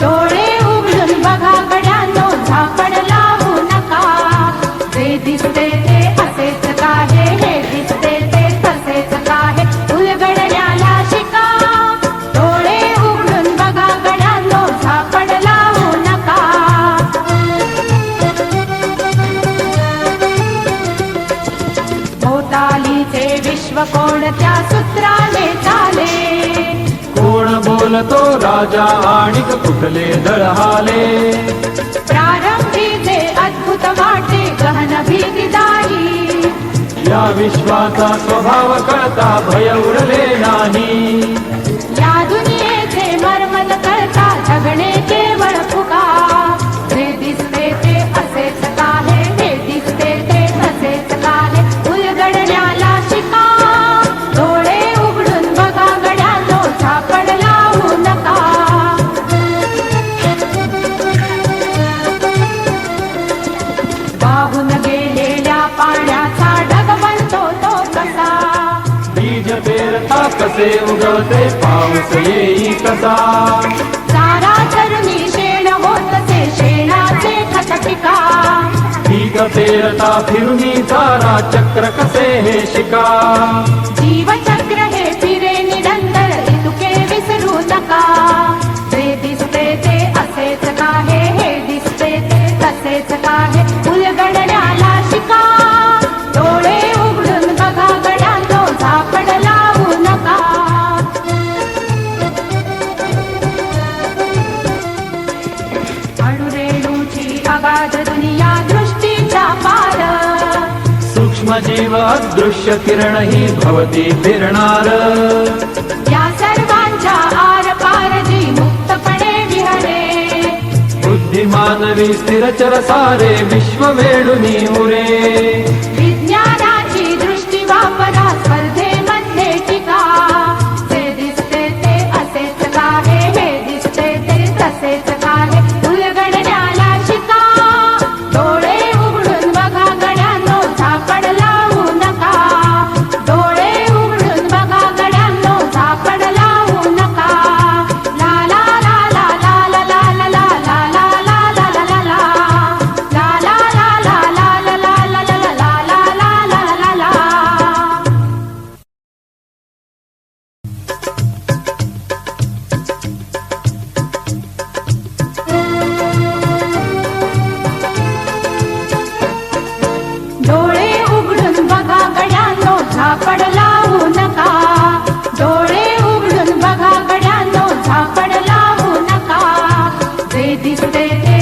डोळे उघडून बघा गड्यानो झापड लावू नका. दिसते ते असेच काहे हे दिसते ते तसेच काहे. उलगडण्याला शिका. डोळे उघडून बघा गड्यानो झापड लावू नका. विश्व कोणत्या सूत्राने चाले? राजा आणिक कुठले दळहाले? प्रारंभी जे अद्भुत वाटे गहन भीती दाई या विश्वाचा स्वभाव कळता भय उरले नाही. या दुनियेचे पेरता कसे उगवते पाऊस येई कसा सारा चरणी शेण होत ते शेणाचे खत पिका पीक पेरता फिरुनी सारा चक्र कसे हे शिका. जीवचक्र हे साध दुनिया दृष्टीचा पार. सूक्ष्मजीव अदृश्य किरण ही भवती फिरणार. या सर्वांच्या आर पार जी मुक्तपणे विहरे. बुद्धिमानवी स्थिरचर सारे विश्व वेडुनी उरे. विज्ञानाची दृष्टी वापरा today.